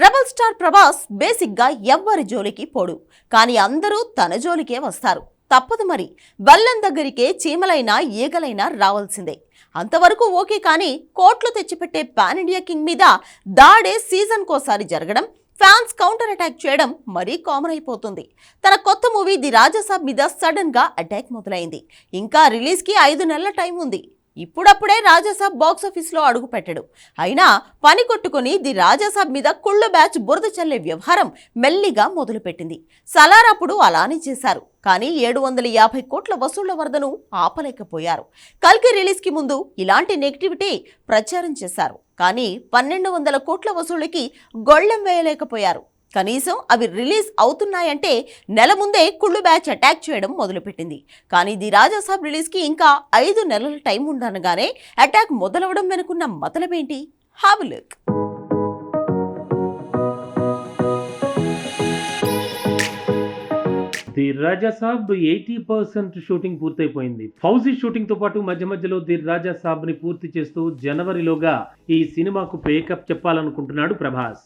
Rebel star Prabhas బేసిక్గా ఎవ్వరి జోలికి పోడు. కానీ అందరూ తన జోలికే వస్తారు. తప్పదు మరి. బల్లం దగ్గరికే చీమలైనా ఈగలైనా రావాల్సిందే. అంతవరకు ఓకే కానీ కోట్లు తెచ్చిపెట్టే పాన్ ఇండియా కింగ్ మీద దాడే సీజన్ కోసారి జరగడం ఫ్యాన్స్ కౌంటర్ అటాక్ చేయడం మరీ కామన్ అయిపోతుంది. తన కొత్త మూవీ ది రాజసాబ్ మీద సడన్గా అటాక్ మొదలైంది. ఇంకా రిలీజ్కి ఐదు నెలల టైం ఉంది. ఇప్పుడప్పుడే రాజాసాబ్ బాక్స్ ఆఫీస్లో అడుగు పెట్టడు. అయినా పని కొట్టుకుని ది రాజాసాబ్ మీద కుళ్ళు బ్యాచ్ బురద చల్లే వ్యవహారం మెల్లిగా మొదలుపెట్టింది. సలార్ అప్పుడు అలానే చేశారు. కానీ ఏడు వందల యాభై కోట్ల వసూళ్ళ వరదను ఆపలేకపోయారు. కల్కి రిలీజ్కి ముందు ఇలాంటి నెగిటివిటీ ప్రచారం చేశారు. కానీ పన్నెండు వందల కోట్ల వసూళ్ళకి గొళ్ళెం వేయలేకపోయారు. కనీసం అవి రిలీజ్ అవుతున్నాయంటే నెల ముందే కుళ్ళు బ్యాచ్ అటాక్ చేయడం మొదలుపెట్టింది. కానీ ది రాజాసాబ్ రిలీజ్కి ఇంకా ఐదు నెలల టైం ఉండనగానే అటాక్ మొదలవడం వెనుకున్న మతలమేంటి have look. The Raja Saab eighty percent shooting పూర్తయిపోయింది. ఫౌజీ షూటింగ్తో పాటు మధ్య మధ్యలో ది రాజా సాబ్ని పూర్తి చేస్తూ జనవరిలోగా ఈ సినిమాకు పేకప్ చెప్పాలనుకుంటున్నాడు ప్రభాస్.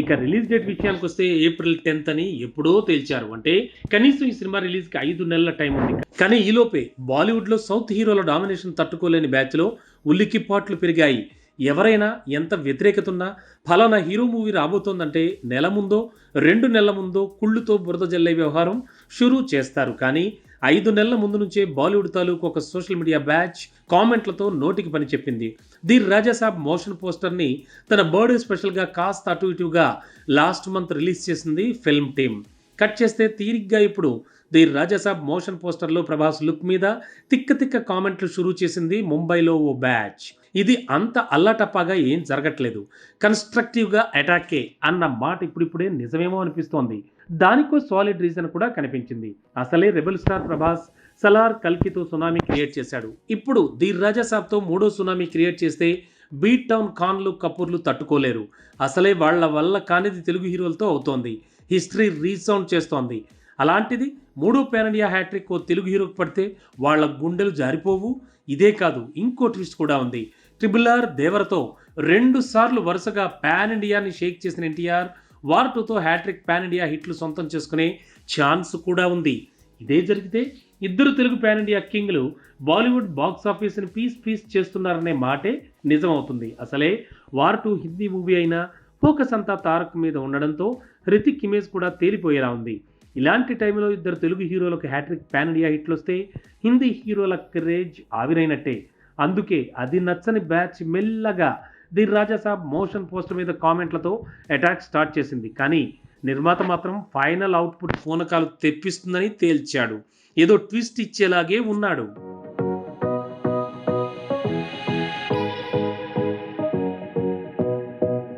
ఇక రిలీజ్ డేట్ విషయానికి వస్తే ఏప్రిల్ టెన్త్ అని ఎప్పుడో తేల్చారు. అంటే కనీసం ఈ సినిమా రిలీజ్కి ఐదు నెలల టైం ఉంది. కానీ ఈలోపే బాలీవుడ్లో సౌత్ హీరోల డామినేషన్ తట్టుకోలేని బ్యాచ్లో ఉల్లికిపాట్లు పెరిగాయి. ఎవరైనా ఎంత వ్యతిరేకత ఉన్నా ఫలానా హీరో మూవీ రాబోతోందంటే నెల ముందో రెండు నెలల ముందో కుళ్ళుతో బురద జల్లే వ్యవహారం షురూ చేస్తారు. కానీ ఐదు నెలల ముందు నుంచే బాలీవుడ్ తాలూకు ఒక సోషల్ మీడియా బ్యాచ్ కామెంట్లతో నోటికి పని చెప్పింది. ది రాజాసాబ్ మోషన్ పోస్టర్ని తన బర్త్డే స్పెషల్గా కాస్త అటు ఇటుగా లాస్ట్ మంత్ రిలీజ్ చేసింది ఫిల్మ్ టీమ్. కట్ చేస్తే తీరిగ్గా ఇప్పుడు ది రాజాసాబ్ మోషన్ పోస్టర్లో ప్రభాస్ లుక్ మీద తిక్క తిక్క కామెంట్లు షురూ చేసింది ముంబైలో ఓ బ్యాచ్. ఇది అంత అల్లాటప్పాగా ఏం జరగట్లేదు. కన్స్ట్రక్టివ్గా అటాకే అన్న మాట ఇప్పుడిప్పుడే నిజమేమో అనిపిస్తోంది. దానికో సాలిడ్ రీజన్ కూడా కనిపించింది. అసలే రెబల్ స్టార్ ప్రభాస్ సలార్ కల్కితో సునామీ క్రియేట్ చేశాడు. ఇప్పుడు ది రాజాసాబ్తో మూడో సునామీ క్రియేట్ చేస్తే బీట్ టౌన్ ఖాన్లు కపూర్లు తట్టుకోలేరు. అసలే వాళ్ళ వల్ల కానిది తెలుగు హీరోలతో అవుతోంది. హిస్టరీ రీసౌండ్ చేస్తోంది. అలాంటిది మూడో పాన్ ఇండియా హ్యాట్రిక్ ఓ తెలుగు హీరోకి పడితే వాళ్ళ గుండెలు జారిపోవు. ఇదే కాదు ఇంకో ట్విస్ట్ కూడా ఉంది. ట్రిబుల్ ఆర్ దేవరతో రెండు సార్లు వరుసగా పాన్ ఇండియాని షేక్ చేసిన ఎన్టీఆర్ వార్ టూతో హ్యాట్రిక్ పాన్ ఇండియా హిట్లు సొంతం చేసుకునే ఛాన్స్ కూడా ఉంది. ఇదే జరిగితే ఇద్దరు తెలుగు పాన్ ఇండియా కింగ్లు బాలీవుడ్ బాక్స్ ఆఫీస్ని పీస్ పీస్ చేస్తున్నారనే మాటే నిజమవుతుంది. అసలే వార్ టూ హిందీ మూవీ అయినా ఫోకస్ అంతా తారక్ మీద ఉండడంతో రితిక్ ఇమేజ్ కూడా తేలిపోయేలా ఉంది. ఇలాంటి టైంలో ఇద్దరు తెలుగు హీరోలకు హ్యాట్రిక్ పాన్ ఇండియా హిట్లు వస్తే హిందీ హీరోల క్రేజ్ ఆవిరైనట్టే. అందుకే అది నచ్చని బ్యాచ్ మెల్లగా ది రాజాసాబ్ మోషన్ పోస్టర్ మీద కామెంట్లతో అటాక్ స్టార్ట్ చేసింది. కానీ నిర్మాత మాత్రం ఫైనల్ అవుట్పుట్ పూనకాలు తెప్పిస్తుందని తేల్చాడు. ఏదో ట్విస్ట్ ఇచ్చేలాగే ఉన్నాడు.